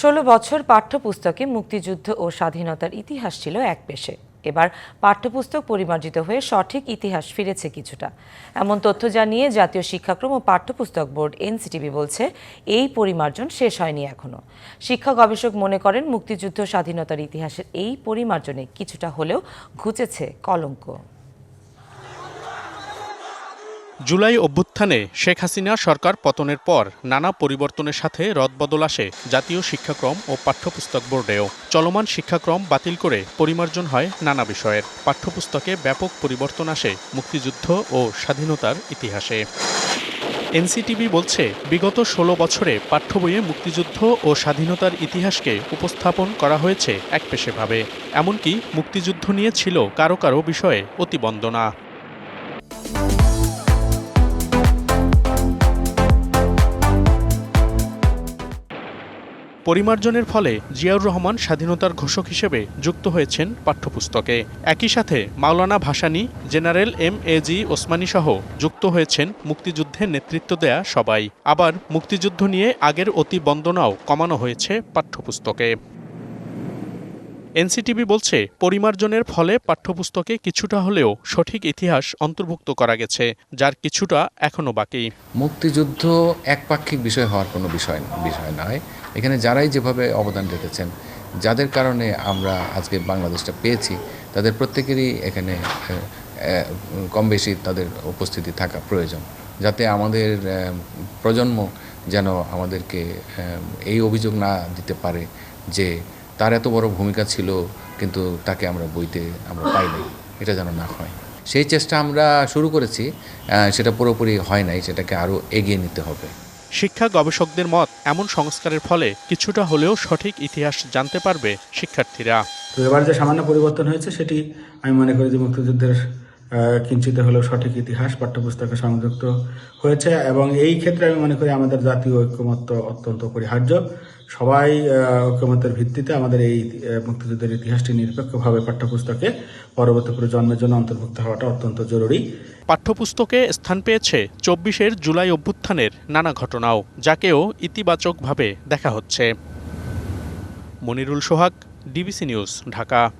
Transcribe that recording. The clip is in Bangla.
ষোলো বছর পাঠ্যপুস্তকে মুক্তিযুদ্ধ ও স্বাধীনতার ইতিহাস ছিল এক পেশে। এবার পাঠ্যপুস্তক পরিমার্জিত হয়ে সঠিক ইতিহাস ফিরেছে কিছুটা। এমন তথ্য জানিয়ে জাতীয় শিক্ষাক্রম ও পাঠ্যপুস্তক বোর্ড এনসিটিভি বলছে, এই পরিমার্জন শেষ হয়নি এখনও শিক্ষা গবেষক মনে করেন, মুক্তিযুদ্ধ স্বাধীনতার ইতিহাসের এই পরিমার্জনে কিছুটা হলেও ঘুচেছে কলঙ্ক। জুলাই অভ্যুত্থানে শেখ হাসিনা সরকার পতনের পর নানা পরিবর্তনের সাথে রদবদল আসে জাতীয় শিক্ষাক্রম ও পাঠ্যপুস্তক বোর্ডেও। চলমান শিক্ষাক্রম বাতিল করে পরিমার্জন হয় নানা বিষয়ের। পাঠ্যপুস্তকে ব্যাপক পরিবর্তন আসে মুক্তিযুদ্ধ ও স্বাধীনতার ইতিহাসে। এনসিটিভি বলছে, বিগত ষোলো বছরে পাঠ্য বইয়ে মুক্তিযুদ্ধ ও স্বাধীনতার ইতিহাসকে উপস্থাপন করা হয়েছে একপেশেভাবে। এমনকি মুক্তিযুদ্ধ নিয়ে ছিল কারও কারও বিষয়ে অতিবন্দনা। পরিমার্জনের ফলে জিয়াউর রহমান স্বাধীনতার ঘোষক হিসেবে যুক্ত হয়েছেন পাঠ্যপুস্তকে। একই সাথে Maulana Bhasani, general M A G Osmani সহ যুক্ত হয়েছেন মুক্তিযুদ্ধে নেতৃত্ব দেয়া সবাই। আবার মুক্তিযুদ্ধ নিয়ে আগের অতি বন্দনাও কমানো হয়েছে পাঠ্যপুস্তকে। এনসিটিভি বলছে, পরিমার্জনের ফলে পাঠ্যপুস্তকে কিছুটা হলেও সঠিক ইতিহাস অন্তর্ভুক্ত করা গেছে, যার কিছুটা এখনও বাকি। মুক্তিযুদ্ধ একপাক্ষিক বিষয় হওয়ার কোনো বিষয় বিষয় নয়। এখানে যারাই যেভাবে অবদান রেখেছেন, যাদের কারণে আমরা আজকে বাংলাদেশটা পেয়েছি, তাদের প্রত্যেকেরই এখানে কম বেশি তাদের উপস্থিতি থাকা প্রয়োজন, যাতে আমাদের প্রজন্ম যেন আমাদেরকে এই অভিযোগ না দিতে পারে যে তার এত বড় ভূমিকা ছিল কিন্তু তাকে আমরা বইতে আমরা পাইনি এটা যেন না হয়। সেই চেষ্টা আমরা শুরু করেছি সেটা পুরোপুরি হয় নাই সেটাকে আরও এগিয়ে নিতে হবে। শিক্ষা গবেষকদের মত এমন সংস্কারের ফলে কিছুটা হলেও সঠিক ইতিহাস জানতে পারবে শিক্ষার্থীরা। এবার যে সামান্য পরিবর্তন হয়েছে সেটি আমি মনে করি যে মুক্তিযুদ্ধের কিঞ্চিত হলেও সঠিক ইতিহাস পাঠ্যপুস্তকে সংযুক্ত হয়েছে এবং এই ক্ষেত্রে আমি মনে করি আমাদের জাতীয় ঐক্যমত্য অত্যন্ত অপরিহার্য সবাই আহ, ঐক্যমত্যের ভিত্তিতে আমাদের এই মুক্তিযুদ্ধের ইতিহাসটি নিরপেক্ষভাবে পাঠ্যপুস্তকে পরবর্তী প্রজন্মের জন্য অন্তর্ভুক্ত হওয়াটা অত্যন্ত জরুরি। পাঠ্যপুস্তকে স্থান পেয়েছে চব্বিশের জুলাই অভ্যুত্থানের নানা ঘটনাও যাকেও ইতিবাচকভাবে দেখা হচ্ছে। Monirul Sohag DBC news Dhaka.